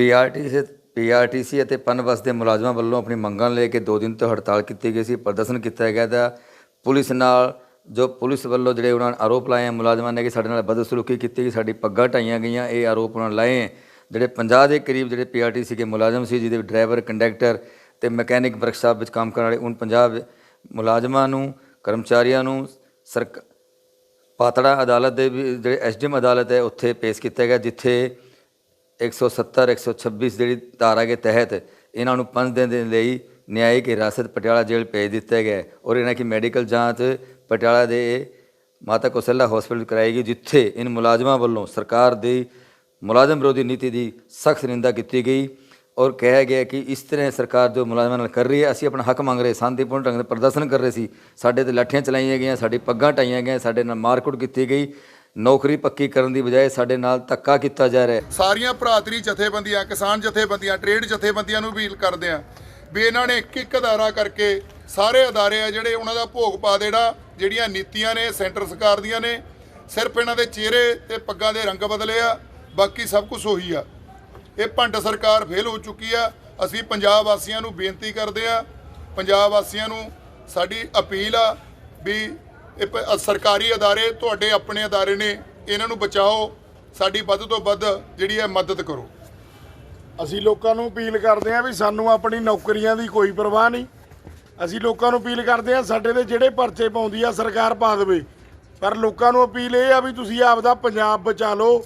PRTC PRTC ਅਤੇ ਪਨਬਸ ਦੇ ਮੁਲਾਜ਼ਮਾਂ ਵੱਲੋਂ ਆਪਣੀ ਮੰਗਾਂ ਨੂੰ ਲੈ ਕੇ 2 ਦਿਨ ਤੋਂ ਹੜਤਾਲ ਕੀਤੀ ਗਈ ਸੀ, ਪ੍ਰਦਰਸ਼ਨ ਕੀਤਾ ਗਿਆ ਦਾ ਪੁਲਿਸ ਨਾਲ, ਜੋ ਪੁਲਿਸ ਵੱਲੋਂ ਜਿਹੜੇ ਉਹਨਾਂ ਆਰੋਪ ਲਾਏ ਆ, ਮੁਲਾਜ਼ਮਾਂ ਨੇ ਕਿ ਸਾਡੇ ਨਾਲ ਬਦਸਲੂਕੀ ਕੀਤੀ ਗਈ, ਸਾਡੀ ਪੱਗਾਂ ਢਾਈਆਂ ਗਈਆਂ, ਇਹ ਆਰੋਪ ਉਹਨਾਂ ਨੇ ਲਾਏ ਹੈ ਜਿਹੜੇ 50 ਦੇ ਕਰੀਬ ਜਿਹੜੇ ਪੀਆਰਟੀਸੀ ਦੇ ਮੁਲਾਜ਼ਮ ਸੀ, ਜਿਹਦੇ ਵਿੱਚ ਡਰਾਈਵਰ, ਕੰਡਕਟਰ ਤੇ ਮਕੈਨਿਕ ਵਰਕਸ਼ਾਪ ਵਿੱਚ ਕੰਮ ਕਰਨ ਵਾਲੇ ਉਹਨਾਂ 50 ਮੁਲਾਜ਼ਮਾਂ ਨੂੰ, ਕਰਮਚਾਰੀਆਂ ਨੂੰ ਸਰਕ, ਪਾਤੜਾ ਅਦਾਲਤ ਦੇ ਵੀ, ਜਿਹੜੇ ਐਸਡੀਐਮ ਅਦਾਲਤ ਹੈ, ਉੱਥੇ ਪੇਸ਼ ਕੀਤਾ ਗਿਆ, ਜਿੱਥੇ 170 126 ਜਿਹੜੀ ਧਾਰਾ ਦੇ ਤਹਿਤ ਇਹਨਾਂ ਨੂੰ 5 ਦਿਨ ਦੇ ਲਈ ਨਿਆਇਕ ਹਿਰਾਸਤ ਪਟਿਆਲਾ ਜੇਲ੍ਹ ਭੇਜ ਦਿੱਤਾ ਗਿਆ ਔਰ ਇਹਨਾਂ ਦੀ ਮੈਡੀਕਲ ਜਾਂਚ ਪਟਿਆਲਾ ਦੇ ਮਾਤਾ ਕੋਸਲਾ ਹਸਪੀਟਲ ਕਰਾਈ ਗਈ, ਜਿੱਥੇ ਇਨ ਮੁਲਾਜ਼ਮਾਂ ਵੱਲੋਂ ਸਰਕਾਰ ਦੀ ਮੁਲਾਜ਼ਮ ਵਿਰੋਧੀ ਨੀਤੀ ਦੀ ਸਖਤ ਨਿੰਦਾ ਕੀਤੀ ਗਈ ਔਰ ਕਿਹਾ ਗਿਆ ਕਿ ਇਸ ਤਰ੍ਹਾਂ ਸਰਕਾਰ ਜੋ ਮੁਲਾਜ਼ਮਾਂ ਨਾਲ ਕਰ ਰਹੀ ਹੈ, ਅਸੀਂ ਆਪਣਾ ਹੱਕ ਮੰਗ ਰਹੇ, ਸ਼ਾਂਤੀਪੂਰਨ ਢੰਗ ਨਾਲ ਪ੍ਰਦਰਸ਼ਨ ਕਰ ਰਹੇ ਸੀ, ਸਾਡੇ ਤੇ ਲਾਠੀਆਂ ਚਲਾਈਆਂ ਗਈਆਂ, ਸਾਡੀ ਪੱਗਾਂ ਟਾਈਆਂ ਗਈਆਂ, ਸਾਡੇ ਨਾਲ ਮਾਰਕੁੱਟ ਕੀਤੀ ਗਈ। ਨੌਕਰੀ ਪੱਕੀ ਕਰਨ ਦੀ ਬਜਾਏ ਸਾਡੇ ਨਾਲ ਧੱਕਾ ਕੀਤਾ ਜਾ ਰਿਹਾ ਹੈ। ਸਾਰੀਆਂ ਭਰਾਤਰੀ ਜਥੇਬੰਦੀਆਂ, ਕਿਸਾਨ ਜਥੇਬੰਦੀਆਂ ਟ੍ਰੇਡ ਜਥੇਬੰਦੀਆਂ ਨੂੰ ਅਪੀਲ ਕਰਦੇ ਆ ਵੀ ਇਹਨਾਂ ਨੇ ਇੱਕ ਇੱਕ ਅਦਾਰਾ ਕਰਕੇ ਸਾਰੇ ਅਦਾਰੇ ਆ ਜਿਹੜੇ ਉਹਨਾਂ ਦਾ ਭੋਗ ਪਾ ਦੇਣਾ, ਜਿਹੜੀਆਂ ਨੀਤੀਆਂ ਨੇ, ਸੈਂਟਰ ਸਰਕਾਰ ਦੀਆਂ ਨੇ, ਸਿਰਫ ਇਹਨਾਂ ਦੇ ਚਿਹਰੇ ਤੇ ਪੱਗਾਂ ਦੇ ਰੰਗ ਬਦਲੇ ਆ, ਬਾਕੀ ਸਭ ਕੁਝ ਉਹੀ ਆ। ਇਹ ਭੰਡ ਸਰਕਾਰ ਫੇਲ ਹੋ ਚੁੱਕੀ ਆ। ਅਸੀਂ ਪੰਜਾਬ ਵਾਸੀਆਂ ਨੂੰ ਬੇਨਤੀ ਕਰਦੇ ਆ ਪੰਜਾਬ ਵਾਸੀਆਂ ਨੂੰ ਸਾਡੀ ਅਪੀਲ ਆ ਵੀ ਇਹ ਸਰਕਾਰੀ ਅਦਾਰੇ ਤੁਹਾਡੇ ਆਪਣੇ ਅਦਾਰੇ ਨੇ, ਇਹਨਾਂ ਨੂੰ ਬਚਾਓ, ਸਾਡੀ ਵੱਧ ਤੋਂ ਵੱਧ ਜਿਹੜੀ ਹੈ ਮਦਦ ਕਰੋ। ਅਸੀਂ ਲੋਕਾਂ ਨੂੰ ਅਪੀਲ ਕਰਦੇ ਹਾਂ ਵੀ ਸਾਨੂੰ ਆਪਣੀ ਨੌਕਰੀਆਂ ਦੀ ਕੋਈ ਪਰਵਾਹ ਨਹੀਂ। ਅਸੀਂ ਲੋਕਾਂ ਨੂੰ ਅਪੀਲ ਕਰਦੇ ਹਾਂ ਸਾਡੇ ਦੇ ਜਿਹੜੇ ਪਰਚੇ ਪਾਉਂਦੀ ਆ ਸਰਕਾਰ ਪਾ ਦੇਵੇ। ਪਰ ਲੋਕਾਂ ਨੂੰ ਅਪੀਲ ਇਹ ਆ ਵੀ ਤੁਸੀਂ ਆਪਦਾ ਪੰਜਾਬ ਬਚਾ ਲਓ,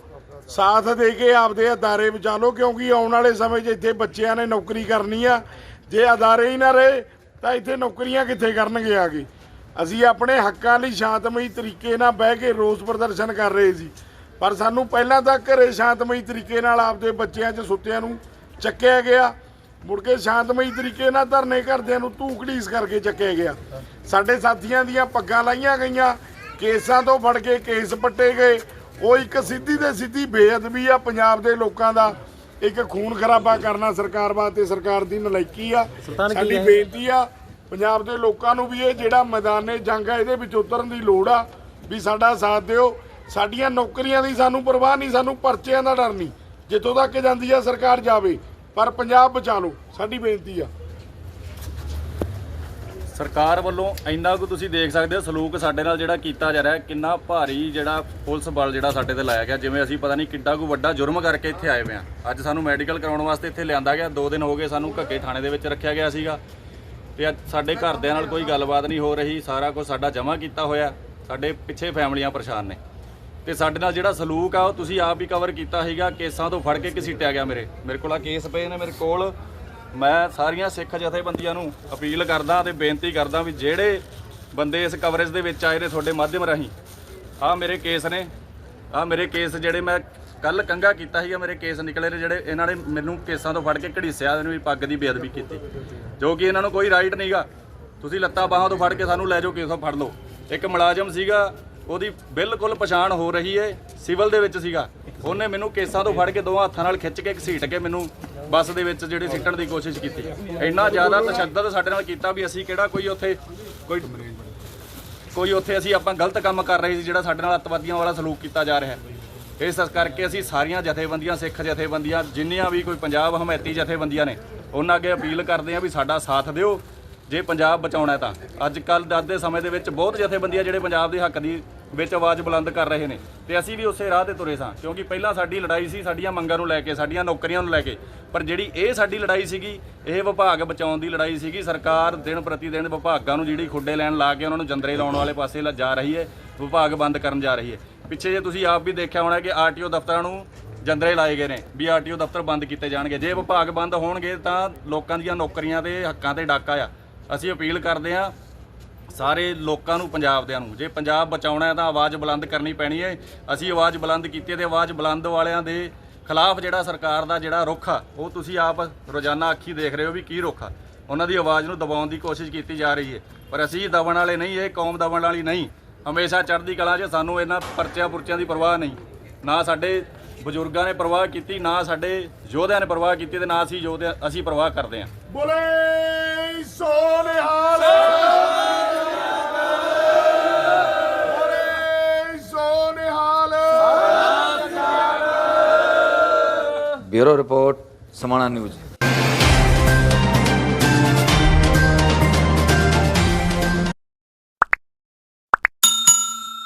ਸਾਥ ਦੇ ਕੇ ਆਪਦੇ ਅਦਾਰੇ ਬਚਾ ਲਓ, ਕਿਉਂਕਿ ਆਉਣ ਵਾਲੇ ਸਮੇਂ 'ਚ ਇੱਥੇ ਬੱਚਿਆਂ ਨੇ ਨੌਕਰੀ ਕਰਨੀ ਆ। ਜੇ ਅਦਾਰੇ ਹੀ ਨਾ ਰਹੇ, ਤਾਂ ਇੱਥੇ ਨੌਕਰੀਆਂ ਕਿੱਥੇ ਕਰਨਗੇ ਆ ਕੇ? ਅਸੀਂ ਆਪਣੇ ਹੱਕਾਂ ਲਈ ਸ਼ਾਂਤਮਈ ਤਰੀਕੇ ਨਾਲ ਬਹਿ ਕੇ ਰੋਸ ਪ੍ਰਦਰਸ਼ਨ ਕਰ ਰਹੇ ਸੀ। ਪਰ ਸਾਨੂੰ ਪਹਿਲਾਂ ਤਾਂ ਘਰੇ ਸ਼ਾਂਤਮਈ ਤਰੀਕੇ ਨਾਲ ਆਪਦੇ ਬੱਚਿਆਂ 'ਚ ਸੁੱਤਿਆਂ ਨੂੰ ਚੱਕਿਆ ਗਿਆ। ਮੁੜ ਕੇ ਸ਼ਾਂਤਮਈ ਤਰੀਕੇ ਨਾਲ ਧਰਨੇ ਘਰਦਿਆਂ ਨੂੰ ਧੂਕੜੀਸ ਕਰਕੇ ਚੱਕਿਆ ਗਿਆ। ਸਾਡੇ ਸਾਥੀਆਂ ਦੀਆਂ ਪੱਗਾਂ ਲਾਈਆਂ ਗਈਆਂ ਕੇਸਾਂ ਤੋਂ ਫੜ ਕੇ ਕੇਸ ਪੱਟੇ ਗਏ। ਉਹ ਇੱਕ ਸਿੱਧੀ ਤੇ ਸਿੱਧੀ ਬੇਅਦਬੀ ਆ ਪੰਜਾਬ ਦੇ ਲੋਕਾਂ ਦਾ। ਇੱਕ ਖੂਨ ਖਰਾਬਾ ਕਰਨਾ ਸਰਕਾਰ ਵਾਸਤੇ ਸਰਕਾਰ ਦੀ ਨਲਾਇਕੀ ਆ। ਸਾਡੀ ਬੇਨਤੀ ਆ ਪੰਜਾਬ ਦੇ ਲੋਕਾਂ ਨੂੰ ਵੀ ਇਹ ਜਿਹੜਾ ਮੈਦਾਨੇ ਜੰਗ ਆ ਇਹਦੇ ਵਿੱਚ ਉਤਰਨ ਦੀ ਲੋੜ ਆ ਵੀ ਸਾਡਾ ਸਾਥ ਦਿਓ। ਸਾਡੀਆਂ ਨੌਕਰੀਆਂ ਦੀ ਸਾਨੂੰ ਪਰਵਾਹ ਨਹੀਂ, ਸਾਨੂੰ ਪਰਚਿਆਂ ਦਾ ਡਰ ਨਹੀਂ। ਜਿੱਥੋਂ ਤੱਕ ਜਾਂਦੀ ਆ, ਸਰਕਾਰ ਜਾਵੇ। ਪਰ ਪੰਜਾਬ ਬਚਾ ਲਓ, ਸਾਡੀ ਬੇਨਤੀ ਆ। ਸਰਕਾਰ ਵੱਲੋਂ ਇੰਨਾ ਕੁ ਤੁਸੀਂ ਦੇਖ ਸਕਦੇ ਹੋ, ਸਲੂਕ ਸਾਡੇ ਨਾਲ ਜਿਹੜਾ ਕੀਤਾ ਜਾ ਰਿਹਾ, ਕਿੰਨਾ ਭਾਰੀ ਜਿਹੜਾ ਪੁਲਿਸ ਬਲ ਜਿਹੜਾ ਸਾਡੇ ਤੇ ਲਾਇਆ ਗਿਆ। ਜਿਵੇਂ ਅਸੀਂ ਪਤਾ ਨਹੀਂ ਕਿੱਡਾ ਕੁ ਵੱਡਾ ਜੁਰਮ ਕਰਕੇ ਇੱਥੇ ਆਏ ਹੋਏ ਆ ਅੱਜ ਸਾਨੂੰ ਮੈਡੀਕਲ ਕਰਾਉਣ ਵਾਸਤੇ ਇੱਥੇ ਲਿਆਂਦਾ ਗਿਆ। 2 ਦਿਨ ਹੋ ਗਏ ਸਾਨੂੰ ਘੱਕੇ ਥਾਣੇ ਦੇ ਵਿੱਚ ਰੱਖਿਆ ਗਿਆ ਸੀਗਾ। ਤੇ ਅੱਜ ਸਾਡੇ ਘਰਦਿਆਂ ਨਾਲ ਕੋਈ ਗੱਲਬਾਤ ਨਹੀਂ ਹੋ ਰਹੀ, ਸਾਰਾ ਕੁਝ ਸਾਡਾ ਜਮ੍ਹਾਂ ਕੀਤਾ ਹੋਇਆ, ਸਾਡੇ ਪਿੱਛੇ ਫੈਮਲੀਆਂ ਪਰੇਸ਼ਾਨ ਨੇ। ਤੇ ਸਾਡੇ ਨਾਲ ਜਿਹੜਾ ਸਲੂਕ ਆ, ਉਹ ਤੁਸੀਂ ਆਪ ਹੀ ਕਵਰ ਕੀਤਾ ਸੀਗਾ, ਕੇਸਾਂ ਤੋਂ ਫੜ ਕੇ ਘਸੀਟਿਆ ਗਿਆ ਮੇਰੇ। ਮੇਰੇ ਕੋਲ ਆ ਕੇਸ ਪਏ ਨੇ ਮੇਰੇ ਕੋਲ। ਮੈਂ ਸਾਰੀਆਂ ਸਿੱਖ ਜਥੇਬੰਦੀਆਂ ਨੂੰ ਅਪੀਲ ਕਰਦਾ ਤੇ ਬੇਨਤੀ ਕਰਦਾ ਵੀ ਜਿਹੜੇ ਬੰਦੇ ਇਸ ਕਵਰੇਜ ਦੇ ਵਿੱਚ ਆਏ ਨੇ ਤੁਹਾਡੇ ਮਾਧਿਅਮ ਰਾਹੀਂ ਆ ਮੇਰੇ ਕੇਸ ਨੇ ਆ ਮੇਰੇ ਕੇਸ ਜਿਹੜੇ ਮੈਂ ਕੱਲ ਕੰਗਾ ਕੀਤਾ ਸੀਗਾ, ਮੇਰੇ ਕੇਸ ਨਿਕਲੇ ਨੇ ਜਿਹੜੇ ਇਹਨਾਂ ਨੇ ਮੈਨੂੰ ਕੇਸਾਂ ਤੋਂ ਫੜ ਕੇ ਘੜੀਸਿਆ ਇਹਨੂੰ ਵੀ ਪੱਗ ਦੀ ਬੇਅਦਬੀ ਕੀਤੀ। ਜੋ ਕਿ ਇਹਨਾਂ ਨੂੰ ਕੋਈ ਰਾਈਟ ਨਹੀਂਗਾ ਤੁਸੀਂ ਲੱਤਾਂ ਬਾਹਾਂ ਤੋਂ ਫੜ ਕੇ ਸਾਨੂੰ ਲੈ ਜਾਓ, ਕੇਸੋਂ ਫੜ ਲਓ। ਇੱਕ ਮੁਲਾਜ਼ਮ ਸੀਗਾ, ਉਹਦੀ ਬਿਲਕੁਲ ਪਛਾਣ ਹੋ ਰਹੀ ਏ, ਸਿਵਲ ਦੇ ਵਿੱਚ ਸੀਗਾ। ਉਹਨੇ ਮੈਨੂੰ ਕੇਸਾਂ ਤੋਂ ਫੜ ਕੇ ਦੋਵਾਂ ਹੱਥਾਂ ਨਾਲ ਖਿੱਚ ਕੇ ਘਸੀਟ ਕੇ ਮੈਨੂੰ ਬੱਸ ਦੇ ਵਿੱਚ ਜਿਹੜੀ ਸਿੱਟਣ ਦੀ ਕੋਸ਼ਿਸ਼ ਕੀਤੀ। ਇੰਨਾ ਜ਼ਿਆਦਾ ਤਸ਼ੱਦਦ ਸਾਡੇ ਨਾਲ ਕੀਤਾ ਵੀ ਅਸੀਂ ਕਿਹੜਾ ਕੋਈ ਉੱਥੇ, ਕੋਈ ਕੋਈ ਉੱਥੇ ਅਸੀਂ ਆਪਾਂ ਗਲਤ ਕੰਮ ਕਰ ਰਹੇ ਸੀ, ਜਿਹੜਾ ਸਾਡੇ ਨਾਲ ਅੱਤਵਾਦੀਆਂ ਵਾਲਾ ਸਲੂਕ ਕੀਤਾ ਜਾ ਰਿਹਾ। ਹੈ ਇਸ ਕਰਕੇ ਅਸੀਂ ਸਾਰੀਆਂ ਜਥੇਬੰਦੀਆਂ, ਸਿੱਖ ਜਥੇਬੰਦੀਆਂ, ਜਿੰਨੀਆਂ ਵੀ ਕੋਈ ਪੰਜਾਬ ਹਮਾਇਤੀ ਜਥੇਬੰਦੀਆਂ ਨੇ, ਉਹਨਾਂ ਅੱਗੇ ਅਪੀਲ ਕਰਦੇ ਆ ਵੀ ਸਾਡਾ ਸਾਥ ਦਿਓ। ਜੇ ਪੰਜਾਬ ਬਚਾਉਣਾ ਤਾਂ। ਅੱਜ ਕੱਲ ਦੇ ਸਮੇਂ ਦੇ ਵਿੱਚ ਬਹੁਤ ਜਥੇਬੰਦੀਆਂ ਜਿਹੜੇ ਪੰਜਾਬ ਦੇ ਹੱਕ ਦੀ ਵਿੱਚ ਆਵਾਜ਼ ਬੁਲੰਦ ਕਰ ਰਹੇ ਨੇ। ਤੇ ਅਸੀਂ ਵੀ ਉਸੇ ਰਾਹ ਤੇ ਤੁਰੇ ਸਾਂ, ਕਿਉਂਕਿ ਪਹਿਲਾਂ ਸਾਡੀ ਲੜਾਈ ਸੀ ਸਾਡੀਆਂ ਮੰਗਾਂ ਨੂੰ ਲੈ ਕੇ, ਸਾਡੀਆਂ ਨੌਕਰੀਆਂ ਨੂੰ ਲੈ ਕੇ। ਪਰ ਜਿਹੜੀ ਇਹ ਸਾਡੀ ਲੜਾਈ ਸੀਗੀ, ਇਹ ਵਿਭਾਗ ਬਚਾਉਣ ਦੀ ਲੜਾਈ ਸੀਗੀ। ਸਰਕਾਰ ਦਿਨ ਪ੍ਰਤੀ ਦਿਨ ਵਿਭਾਗਾਂ ਨੂੰ ਜਿਹੜੀ ਖੁੱਡੇ ਲੈਣ ਲਾ ਕੇ ਉਹਨਾਂ ਨੂੰ ਜੰਦਰੇ ਲਾਉਣ ਵਾਲੇ ਪਾਸੇ ਲ- ਜਾ ਰਹੀ ਹੈ, ਵਿਭਾਗ ਬੰਦ ਕਰਨ ਜਾ ਰਹੀ ਹੈ। ਪਿੱਛੇ ਜੇ ਤੁਸੀਂ ਆਪ ਵੀ ਦੇਖਿਆ ਹੋਣਾ ਕਿ ਆਰਟੀਓ ਦਫ਼ਤਰਾਂ ਨੂੰ ਜੰਦਰੇ ਲਾਏ ਗਏ ਨੇ ਵੀ ਆਰਟੀਓ ਦਫ਼ਤਰ ਬੰਦ ਕੀਤੇ ਜਾਣਗੇ। ਜੇ ਵਿਭਾਗ ਬੰਦ ਹੋਣਗੇ ਤਾਂ ਲੋਕਾਂ ਦੀਆਂ ਨੌਕਰੀਆਂ ਤੇ ਹੱਕਾਂ ਤੇ ਡਾਕਾ ਆ। ਅਸੀਂ ਅਪੀਲ ਕਰਦੇ ਹਾਂ ਸਾਰੇ ਲੋਕਾਂ ਨੂੰ ਪੰਜਾਬ ਦਿਆਂ ਨੂੰ, ਜੇ ਪੰਜਾਬ ਬਚਾਉਣਾ ਹੈ ਤਾਂ ਆਵਾਜ਼ ਬੁਲੰਦ ਕਰਨੀ ਪੈਣੀ ਹੈ। ਅਸੀਂ ਆਵਾਜ਼ ਬੁਲੰਦ ਕੀਤੀ ਹੈ ਤੇ ਆਵਾਜ਼ ਬੁਲੰਦ ਵਾਲਿਆਂ ਦੇ ਖਿਲਾਫ ਜਿਹੜਾ ਸਰਕਾਰ ਦਾ ਜਿਹੜਾ ਰੁਖ ਆ, ਉਹ ਤੁਸੀਂ ਆਪ ਰੋਜ਼ਾਨਾ ਅੱਖੀ ਦੇਖ ਰਹੇ ਹੋ ਵੀ ਕੀ ਰੁਖ ਆ। ਉਹਨਾਂ ਦੀ ਆਵਾਜ਼ ਨੂੰ ਦਬਾਉਣ ਦੀ ਕੋਸ਼ਿਸ਼ ਕੀਤੀ ਜਾ ਰਹੀ ਹੈ। ਪਰ ਅਸੀਂ ਦਬਣ ਵਾਲੇ ਨਹੀਂ, ਇਹ ਕੌਮ ਦਬਣ ਵਾਲੀ ਨਹੀਂ। ਹਮੇਸ਼ਾ ਚੜ੍ਹਦੀ ਕਲਾ 'ਚ ਸਾਨੂੰ ਇਹਨਾਂ ਪਰਚਿਆਂ ਪੁਰਚਿਆਂ ਦੀ ਪਰਵਾਹ ਨਹੀਂ। ਨਾ ਸਾਡੇ ਬਜ਼ੁਰਗਾਂ ਨੇ ਪਰਵਾਹ ਕੀਤੀ ਨਾ ਸਾਡੇ ਯੋਧਿਆਂ ਨੇ ਪਰਵਾਹ ਕੀਤੀ ਤੇ ਨਾ ਅਸੀਂ ਯੋਧਿਆਂ ਅਸੀਂ ਪਰਵਾਹ ਕਰਦੇ ਹਾਂ। ਬੋਲੇ ਸੋਨਿਹਾਲ। Bureau report Samana news.